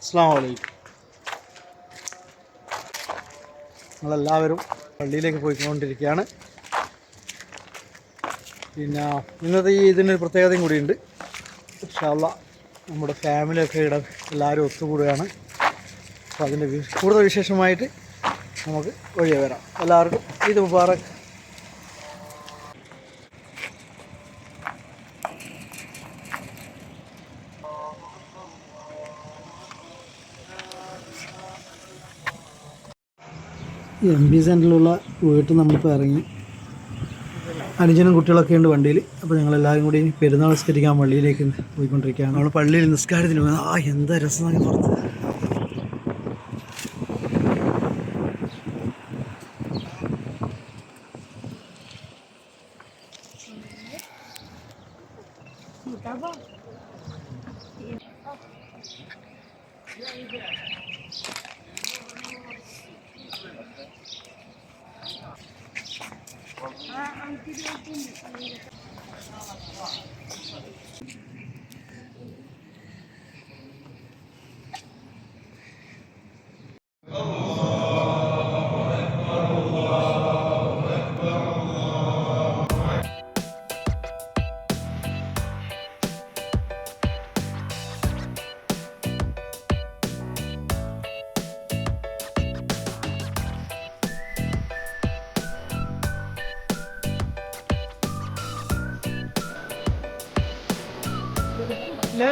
അസ്സാം വലൈക്കും നമ്മളെല്ലാവരും പള്ളിയിലേക്ക് പോയിക്കൊണ്ടിരിക്കുകയാണ്. പിന്നെ ഇന്നത്തെ ഈ ഇതിനൊരു പ്രത്യേകതയും കൂടിയുണ്ട്. ഇഷ്ടമല്ല നമ്മുടെ ഫാമിലിയൊക്കെ ഇട എല്ലാവരും ഒത്തുകൂടുകയാണ്. അപ്പോൾ അതിന്റെ കൂടുതൽ വിശേഷമായിട്ട് നമുക്ക് വഴിയെ വരാം. എല്ലാവർക്കും ഇത് മുബാറക്. എം പി സെന്ററിലുള്ള വീട്ടിൽ നമ്മളിപ്പോൾ ഇറങ്ങി. അനുജനും കുട്ടികളൊക്കെ ഉണ്ട് വണ്ടിയിൽ അപ്പോൾ ഞങ്ങളെല്ലാവരും കൂടി പെരുന്നാൾ നിസ്കരിക്കാൻ പള്ളിയിലേക്ക് പോയിക്കൊണ്ടിരിക്കുകയാണ്. നമ്മൾ പള്ളിയിൽ നിസ്കാരത്തിന് പോകുന്നത് ആ എന്താ രസമാണ് പുറത്ത് আনটি দিয়ে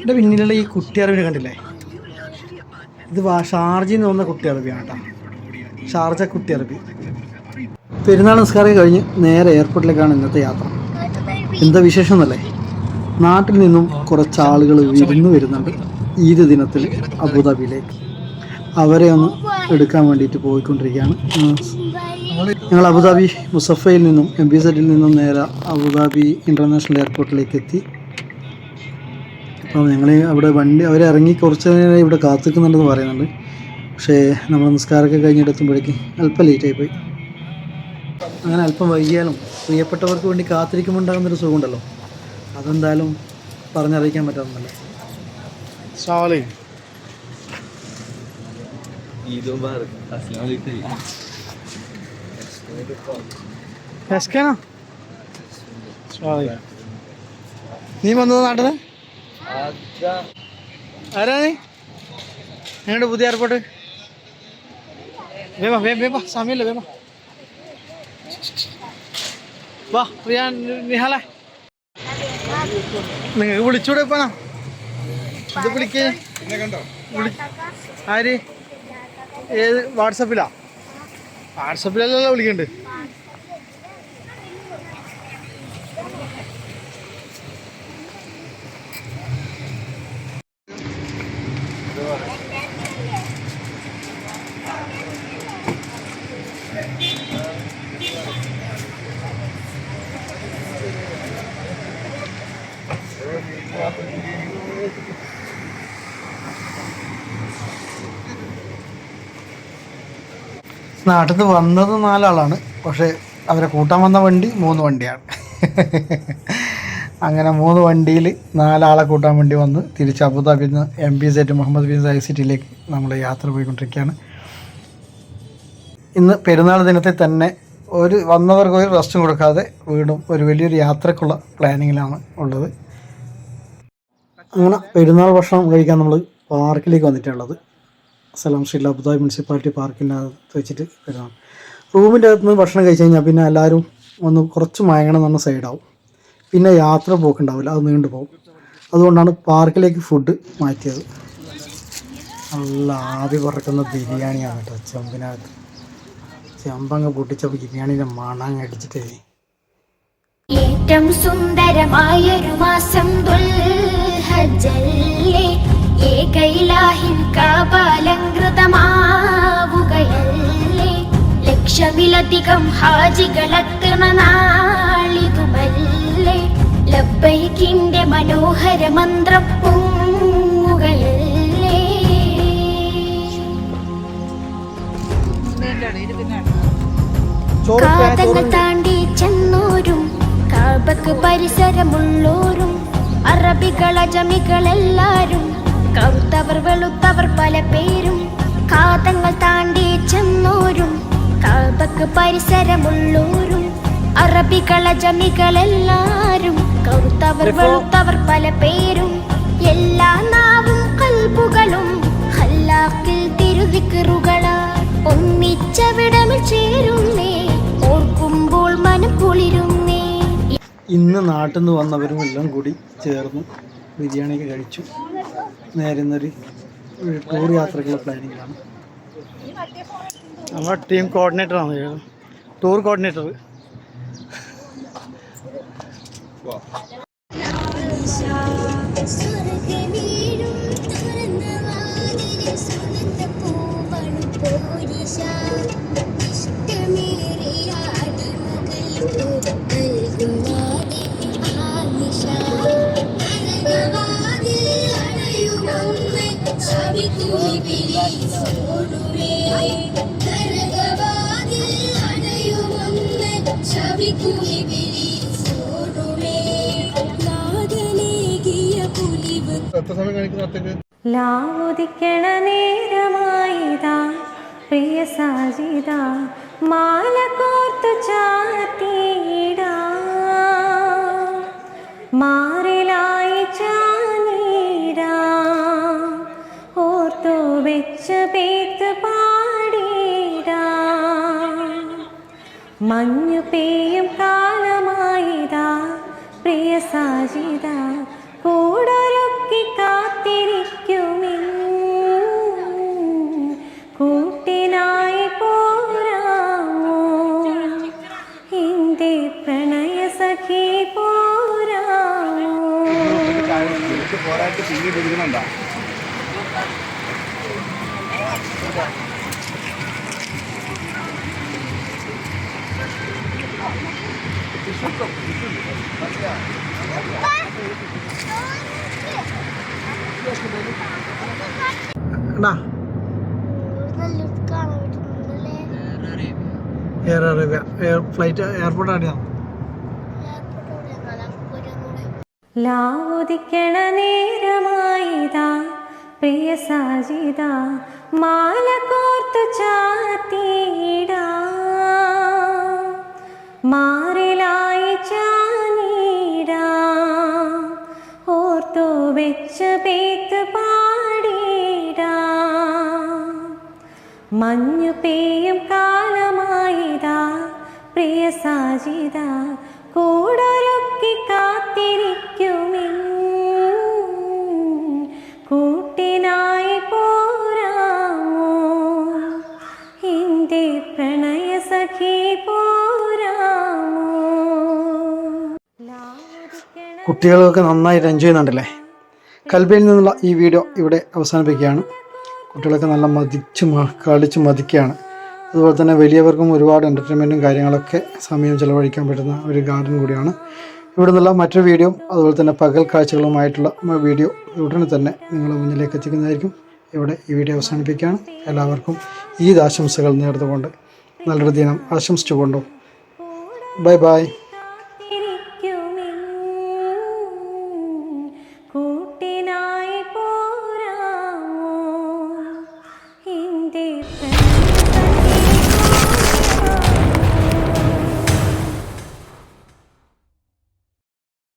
എന്റെ പിന്നിലുള്ള ഈ കുട്ടിയറബിനെ കണ്ടില്ലേ? ഇത് ഷാർജിൽ നിന്ന് വന്ന കുട്ടിയറബിയാണ് കേട്ടോ ഷാർജ കുട്ടിയറബി പെരുന്നാൾ നിസ്കാരം കഴിഞ്ഞ് നേരെ എയർപോർട്ടിലേക്കാണ് ഇന്നത്തെ യാത്ര. എന്താ വിശേഷം എന്നല്ലേ? നാട്ടിൽ നിന്നും കുറച്ച് ആളുകൾ വിരുന്ന് വരുന്നുണ്ട്. ഈ ദിനത്തിൽ അബുദാബിയിലേക്ക്. അവരെ ഒന്ന് എടുക്കാൻ വേണ്ടിയിട്ട് പോയിക്കൊണ്ടിരിക്കുകയാണ്. ഞങ്ങൾ അബുദാബി മുസഫയിൽ നിന്നും എം ബി സെറ്റിൽ നിന്നും നേരെ അബുദാബി ഇന്റർനാഷണൽ എയർപോർട്ടിലേക്ക് എത്തി. അപ്പോൾ ഞങ്ങൾ അവിടെ വണ്ടി അവർ ഇറങ്ങി കുറച്ച് നേരം ഇവിടെ കാത്തിക്കുന്നുണ്ടെന്ന് പറയുന്നുണ്ട്. പക്ഷേ നമ്മൾ നിസ്കാരമൊക്കെ കഴിഞ്ഞെടുത്തുമ്പോഴേക്കും അല്പം ലേറ്റായി പോയി. അങ്ങനെ അല്പം വൈകിയാലും പ്രിയപ്പെട്ടവർക്ക് വേണ്ടി കാത്തിരിക്കുമ്പോൾ ഉണ്ടാകുന്നൊരു സുഖമുണ്ടല്ലോ. അതെന്തായാലും പറഞ്ഞറിയിക്കാൻ പറ്റാവുന്നല്ലേ സ്വാലി എസ്കാനോ സ്വാലി നീ വന്നത് നാട്ടിൽ ആരാ നീ എങ്ങോട്ട് പുതിയ എയർപോർട്ട് വേമ വേ വേമ സമയമില്ല വേമ വാ പ്രിയ നിഹാല നിങ്ങൾക്ക് വിളിച്ചൂടെ ഇപ്പൊ ഇത് വിളിക്കേ വിളി- ആര് ഏത് വാട്സപ്പിലാ? വാട്സപ്പിലല്ലല്ലോ വിളിക്കണ്ട്. നാട്ടിൽ നിന്ന് വന്നത് നാലാളാണ്. പക്ഷേ അവരെ കൂട്ടാൻ വന്ന വണ്ടി മൂന്ന് വണ്ടിയാണ്. അങ്ങനെ മൂന്ന് വണ്ടിയിൽ നാലാളെ കൂട്ടാൻ വേണ്ടി വന്ന് തിരിച്ച് അബുദാബിയിൽ നിന്ന് എം പി സെറ്റ് മുഹമ്മദ് ബിൻ സായി സിറ്റിയിലേക്ക് നമ്മൾ യാത്ര പോയിക്കൊണ്ടിരിക്കുകയാണ്. ഇന്ന് പെരുന്നാൾ ദിനത്തിൽ തന്നെ ഒരു വന്നവർക്ക് ഒരു റെസ്റ്റും കൊടുക്കാതെ വീണ്ടും ഒരു വലിയൊരു യാത്രക്കുള്ള പ്ലാനിങ്ങിലാണ് ഉള്ളത്. അങ്ങനെ പെരുന്നാൾ ഭക്ഷണം കഴിക്കാൻ നമ്മൾ പാർക്കിലേക്ക് വന്നിട്ടുള്ളത്. സലാം ശ്രീ അബുദാബി മുനിസിപ്പാലിറ്റി പാർക്കിന്റെ അകത്ത് വെച്ചിട്ട് വരുന്നതാണ് റൂമിന്റെ അകത്ത് നിന്ന് ഭക്ഷണം കഴിച്ച് കഴിഞ്ഞാൽ പിന്നെ എല്ലാവരും ഒന്ന് കുറച്ച് മയങ്ങണം എന്ന് സൈഡാവും. പിന്നെ യാത്ര പോക്കുണ്ടാവില്ല അത് നീണ്ടു പോകും. അതുകൊണ്ടാണ് പാർക്കിലേക്ക് ഫുഡ് മാറ്റിയത്. നല്ല ആവി പറക്കുന്ന ബിരിയാണിയാണ് കേട്ടോ ചെമ്പിനകത്ത്. ചെമ്പങ്ങ് പൊട്ടിച്ച ബിരിയാണിയുടെ മണങ്ങ അടിച്ചിട്ടേ. ഏറ്റവും സുന്ദരമായൊരു മാസം ദുൽഹജ്ജല്ലേ? ഏകൈലാഹിൻ കാപാലങ്കൃതമാവുകയല്ലേ ലക്ഷമിലധികം ഹാജികളെത്തണ നാളിതുമല്ലേ? ലബൈക്കിന്റെ മനോഹര മന്ത്രം പൊങ്ങുകയല്ലേ? കാതങ്ങൾ താണ്ടി ചെന്നോരും കാബക്ക് പരിസരമുള്ളോരും അറബികൾ അജമികളെല്ലാരും കറുത്തവർ വെളുത്തവർ പല പേരും കാതങ്ങൾ താണ്ടി ചെന്നോരും. കാബക്ക് പരിസരമുള്ളോരും. അറബികൾ അജമികളെല്ലാരും കറുത്തവർ വെളുത്തവർ പല പേരും. എല്ലാ നാവും കൽബുകളും ഹല്ലാക്കിൽ തിരുവിക്കറുകളാ ഒന്നിച്ചവിടമിൽ ചേരുന്നേ. ഓർക്കുമ്പോൾ മനം കുളിരുന്നേ. ഇന്ന് നാട്ടിൽ നിന്ന് വന്നവരും എല്ലാം കൂടി ചേർന്ന് ബിരിയാണിയൊക്കെ കഴിച്ചു. നേരെ ഇന്നൊരു ഒരു ടൂർ യാത്രയ്ക്കുള്ള പ്ലാനിങ്ങിലാണ് നമ്മുടെ ടീം കോർഡിനേറ്ററാണ് ടൂർ കോർഡിനേറ്റർ ലാവുദിക്കണ നേരമായിതാ പ്രിയ സാജിത മാല കോർത്തു ചാത്തിയിടാ. മാറിലായി ചാനീടാ വെച്ച് പേത്ത് പാടിടാ. മഞ്ഞു പെയ്യും കാലമായിതാ. പ്രിയ സാജിത കൂടൊരുക്കി കാത്തിരിക്കുമേ കൂട്ടിനായി പോരാമോ? എന്റെ പ്രണയ സഖി പോരാമോ? അണ്ണാ Air Arabia. Air flight airport അടിയാണ് ലാവുദിക്കണ നേരമായിതാ. പ്രിയ സാജിത മാല കോർത്തു ചാത്തിയിടാ. മാറിലായി ചാനീടാ വെച്ച് പേത്ത് പാടിടാ. മഞ്ഞു പെയ്യും കാലമായിതാ. പ്രിയ സാജിത കൂടൊരുക്കി കാത്തിരിക്കുമേ കൂട്ടിനായി പോരാമോ? എന്റെ പ്രണയ സഖി പോരാമോ? കുട്ടികളൊക്കെ നന്നായിട്ട് എൻജോയ് ചെയ്യുന്നുണ്ടല്ലേ? കൽബയിൽ നിന്നുള്ള ഈ വീഡിയോ ഇവിടെ അവസാനിപ്പിക്കുകയാണ്. കുട്ടികളൊക്കെ നല്ല മതിച്ച് കളിച്ച് മതിക്കുകയാണ്. അതുപോലെ തന്നെ വലിയവർക്കും ഒരുപാട് എന്റർടൈൻമെന്റും കാര്യങ്ങളൊക്കെ സമയം ചിലവഴിക്കാൻ പറ്റുന്ന ഒരു ഗാർഡൻ കൂടിയാണ്. ഇവിടെ നിന്നുള്ള മറ്റൊരു വീഡിയോ അതുപോലെ തന്നെ പകൽ കാഴ്ചകളുമായിട്ടുള്ള വീഡിയോ ഉടനെ തന്നെ നിങ്ങളുടെ മുന്നിലേക്ക് എത്തിക്കുന്നതായിരിക്കും. ഇവിടെ ഈ വീഡിയോ അവസാനിപ്പിക്കുകയാണ്. എല്ലാവർക്കും ഈദ് ആശംസകൾ നേർന്നുകൊണ്ട് നല്ലൊരു ദിനം ആശംസിച്ചുകൊണ്ടു. Bye bye.